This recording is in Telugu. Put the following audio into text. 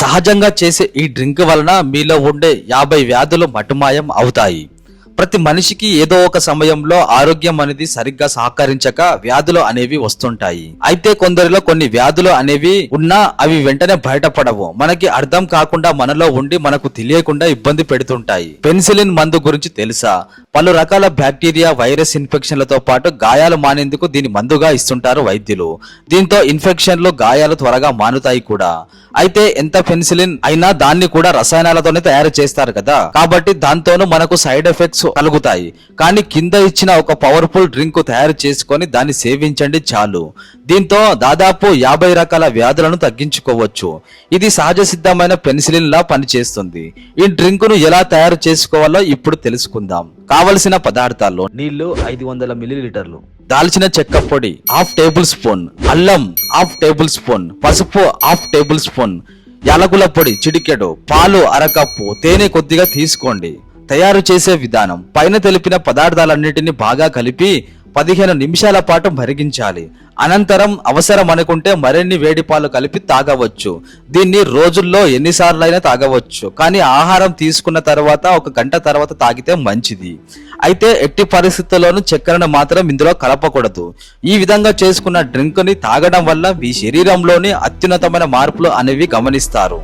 సహజంగా చేసే ఈ డ్రింక్ వలన మీలో ఉండే యాభై వ్యాధులు మటుమాయం అవుతాయి. ప్రతి మనిషికి ఏదో ఒక సమయంలో ఆరోగ్యం అనేది సరిగ్గా సహకరించక వ్యాధులు అనేవి వస్తుంటాయి. అయితే కొందరిలో కొన్ని వ్యాధులు అనేవి ఉన్నా అవి వెంటనే బయటపడవు. మనకి అర్థం కాకుండా మనలో ఉండి మనకు తెలియకుండా ఇబ్బంది పెడుతుంటాయి. పెన్సిలిన్ మందు గురించి తెలుసా? పలు రకాల బ్యాక్టీరియా వైరస్ ఇన్ఫెక్షన్లతో పాటు గాయాలు మానేందుకు దీని మందుగా ఇస్తుంటారు వైద్యులు. దీంతో ఇన్ఫెక్షన్లు గాయాలు త్వరగా మానుతాయి కూడా. అయితే ఎంత పెన్సిలిన్ అయినా దాన్ని కూడా రసాయనాలతోనే తయారు చేస్తారు కదా. కాబట్టి దాంతోనూ మనకు సైడ్ ఎఫెక్ట్స్ కలుగుతాయి. కానీ కింద ఇచ్చిన ఒక పవర్ఫుల్ డ్రింక్ తయారు చేసుకొని దాన్ని సేవించండి చాలు. దీంతో దాదాపు యాభై రకాల వ్యాధులను తగ్గించుకోవచ్చు. ఇది సహజ సిద్ధమైన పెన్సిలిన్ లా పనిచేస్తుంది. ఈ డ్రింక్ను ఎలా తయారు చేసుకోవాలో ఇప్పుడు తెలుసుకుందాం. కావలసిన పదార్థాల్లో నీళ్ళు ఐదు వందల మిల్లీలీటర్లు. దాల్చిన చెక్క పొడి హాఫ్ టేబుల్ స్పూన్ అల్లం హాఫ్ టేబుల్ స్పూన్ పసుపు హాఫ్ టేబుల్ స్పూన్ యాలకుల పొడి చిటికెడు పాలు అరకప్పు తేనె కొద్దిగా తీసుకోండి. తయారు చేసే విధానం పైన తెలిపిన పదార్థాలన్నిటిని బాగా కలిపి పదిహేను నిమిషాల పాటు మరిగించాలి. అనంతరం అవసరం అనుకుంటే మరిన్ని వేడి పాలు కలిపి తాగవచ్చు. దీన్ని రోజుల్లో ఎన్నిసార్లైనా తాగవచ్చు. కానీ ఆహారం తీసుకున్న తర్వాత ఒక గంట తర్వాత తాగితే మంచిది. అయితే ఎట్టి పరిస్థితుల్లోనూ చక్కెరను మాత్రం ఇందులో కలపకూడదు. ఈ విధంగా చేసుకున్న డ్రింక్ని తాగడం వల్ల మీ శరీరంలోని అత్యున్నతమైన మార్పులు అనేవి గమనిస్తారు.